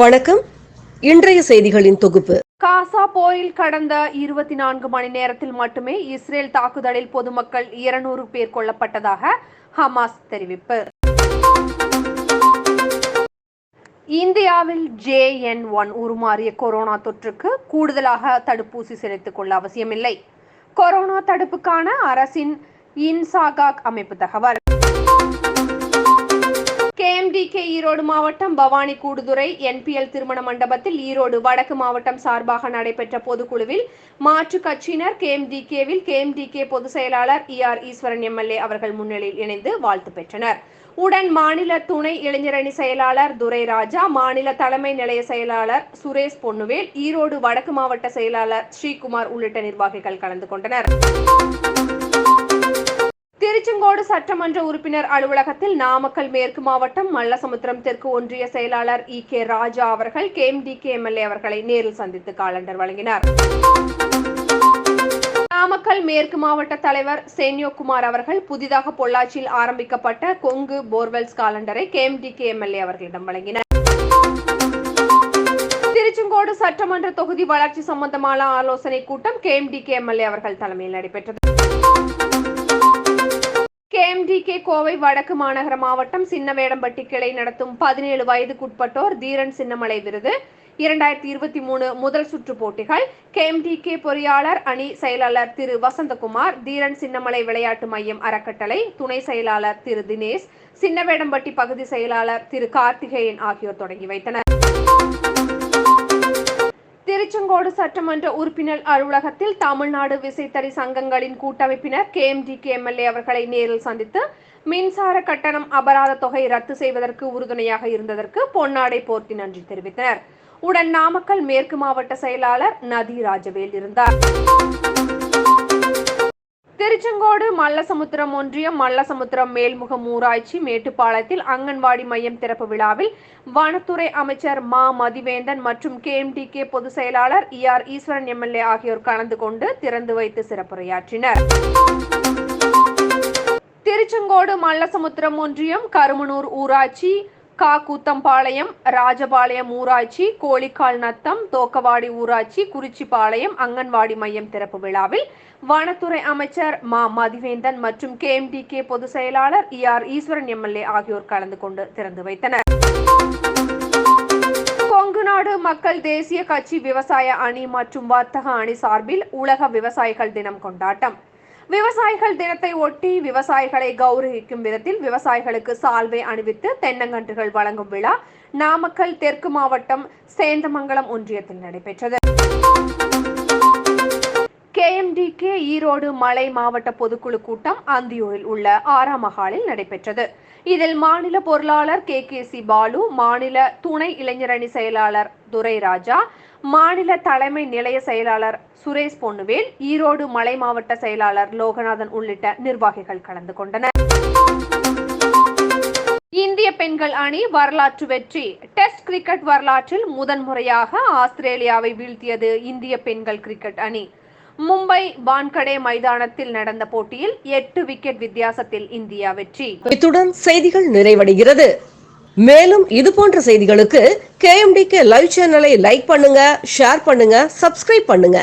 வணக்கம். இன்றைய செய்திகளின் தொகுப்பு. காசா போரில் கடந்த இருபத்தி நான்கு மணி நேரத்தில் மட்டுமே இஸ்ரேல் தாக்குதலில் பொதுமக்கள் இருநூறு பேர் கொல்லப்பட்டதாக ஹமாஸ் தெரிவிப்பு. இந்தியாவில் ஜே என் ஒன் உருமாறிய கொரோனா தொற்றுக்கு கூடுதலாக தடுப்பூசி செலுத்திக் கொள்ள அவசியமில்லை. கொரோனா தடுப்புக்கான அரசின் இன்சாகாக் அமைப்பு தகவல். கேஎம்டிகே ஈரோடு மாவட்டம் பவானி கூடுதுறை என்பிஎல் திருமண மண்டபத்தில் ஈரோடு வடக்கு மாவட்டம் சார்பாக நடைபெற்ற பொதுக்குழுவில் மாற்றுக் கட்சியினர் கேஎம்டிகேவில் கேஎம்டிகே பொதுச் செயலாளர் இ ஆர் ஈஸ்வரன் எம்எல்ஏ அவர்கள் முன்னிலையில் இணைந்து வாழ்த்து பெற்றனர். உடன் மாநில துணை இளைஞரணி செயலாளர் துரை ராஜா மாநில தலைமை நிலைய செயலாளர் சுரேஷ் பொன்னுவேல் ஈரோடு வடக்கு மாவட்ட செயலாளர் ஸ்ரீகுமார் உள்ளிட்ட நிர்வாகிகள் கலந்து கொண்டனர். சட்டமன்ற உறுப்பினர் அலுவலகத்தில் நாமக்கல் மேற்கு மாவட்டம் மல்லசமுத்திரம் தெற்கு ஒன்றிய செயலாளர் இ கே ராஜா அவர்கள் கேஎம்டிகே எம்எல்ஏ அவர்களை நேரில் சந்தித்து காலண்டர் வழங்கினார். நாமக்கல் மேற்கு மாவட்ட தலைவர் சேன்யோகுமார் அவர்கள் புதிதாக பொள்ளாச்சியில் ஆரம்பிக்கப்பட்ட கொங்கு போர்வெல்ஸ் காலண்டரை கேஎம்டிகே எம்எல்ஏ அவர்களிடம் வழங்கினார். திருச்செங்கோடு சட்டமன்ற தொகுதி வளர்ச்சி சம்பந்தமான ஆலோசனை கூட்டம் கேஎம்டிகே எம்எல்ஏ அவர்கள் தலைமையில் நடைபெற்றது. என்டிகே கோவை வடக்கு மாநகர மாவட்டம் சின்னவேடம்பட்டி கிளை நடத்தும் பதினேழு வயதுக்குட்பட்டோர் தீரன் சின்னமலை விருது. இரண்டாயிரத்தி இருபத்தி மூணு முதல் சுற்று போட்டிகள். கேஎம்டிகே பொறியாளர் அணி செயலாளர் திரு வசந்தகுமார் தீரன் சின்னமலை விளையாட்டு மையம் அறக்கட்டளை துணை செயலாளர் திரு தினேஷ் சின்னவேடம்பட்டி பகுதி செயலாளர் திரு கார்த்திகேயன் ஆகியோர் தொடங்கி வைத்தனர். திருச்செங்கோடு சட்டமன்ற உறுப்பினர் அலுவலகத்தில் தமிழ்நாடு விசைத்தறி சங்கங்களின் கூட்டமைப்பினர் கேஎம்டிகே எம்எல்ஏ அவர்களை நேரில் சந்தித்து மின்சார கட்டணம் அபராத தொகை ரத்து செய்வதற்கு உறுதுணையாக இருந்ததற்கு பொன்னாடை போர்த்தி நன்றி தெரிவித்தனர். உடன் நாமக்கல் மேற்கு மாவட்ட செயலாளர் நதி ராஜவேல் இருந்தார். திருச்செங்கோடு மல்லசமுத்திரம் ஒன்றியம் மல்லசமுத்திரம் மேல்முகம் ஊராட்சி மேட்டுப்பாளையத்தில் அங்கன்வாடி மையம் திறப்பு விழாவில் வனத்துறை அமைச்சர் மா. மதிவேந்தன் மற்றும் கேஎம்டிகே பொதுச் செயலாளர் இ. ஆர். ஈஸ்வரன் எம்எல்ஏ ஆகியோர் கலந்து கொண்டு திறந்து வைத்து சிறப்புரையாற்றினர். திருச்செங்கோடு மல்லசமுத்திரம் ஒன்றியம் கருமனூர் ஊராட்சி கா கூத்தம்பாளையம் ராஜபாளையம் ஊராட்சி கோழிக்கால் நத்தம் தோக்கவாடி ஊராட்சி குறிச்சிபாளையம் அங்கன்வாடி மையம் திறப்பு விழாவில் வனத்துறை அமைச்சர் மா. மதிவேந்தன் மற்றும் கேஎம்டிகே பொதுச் செயலாளர் இ. ஆர். ஈஸ்வரன் எம்எல்ஏ ஆகியோர் கலந்து கொண்டு திறந்து வைத்தனர். கொங்குநாடு மக்கள் தேசிய கட்சி விவசாய அணி மற்றும் வர்த்தக அணி சார்பில் உலக விவசாயிகள் தினம் கொண்டாட்டம். விவசாயிகள் தினத்தை ஒட்டி விவசாயிகளை கௌரவிக்கும் விதத்தில் விவசாயிகளுக்கு சால்வை அணிவித்து தென்னங்கன்றுகள் வழங்கும் விழா நாமக்கல் தெற்கு மாவட்டம் சேந்தமங்கலம் ஒன்றியத்தில் நடைபெற்றது. கேஎம்டிகே ஈரோடு மலை மாவட்ட பொதுக்குழு கூட்டம் அந்தியூரில் உள்ள ஆறாம் மகாலில் நடைபெற்றது. இதில் மாநில பொருளாளர் கே கே சி பாலு மாநில துணை இளைஞரணி செயலாளர் துரைராஜா மாநில தலைமை நிலைய செயலாளர் சுரேஷ் பொன்னுவேல் ஈரோடு மலை மாவட்ட செயலாளர் லோகநாதன் உள்ளிட்ட நிர்வாகிகள் கலந்து கொண்டனர். இந்திய பெண்கள் அணி வரலாற்று வெற்றி. டெஸ்ட் கிரிக்கெட் வரலாற்றில் முதன்முறையாக ஆஸ்திரேலியாவை வீழ்த்தியது இந்திய பெண்கள் கிரிக்கெட் அணி. மும்பை வான்கடே மைதானத்தில் நடந்த போட்டியில் எட்டு விக்கெட் வித்தியாசத்தில் இந்தியா வெற்றி. இத்துடன் செய்திகள் நிறைவடைகிறது. மேலும் இது போன்ற செய்திகளுக்கு கேஎம்டிகே லைவ் சேனலை லைக் பண்ணுங்க ஷேர் பண்ணுங்க சப்ஸ்கிரைப் பண்ணுங்க.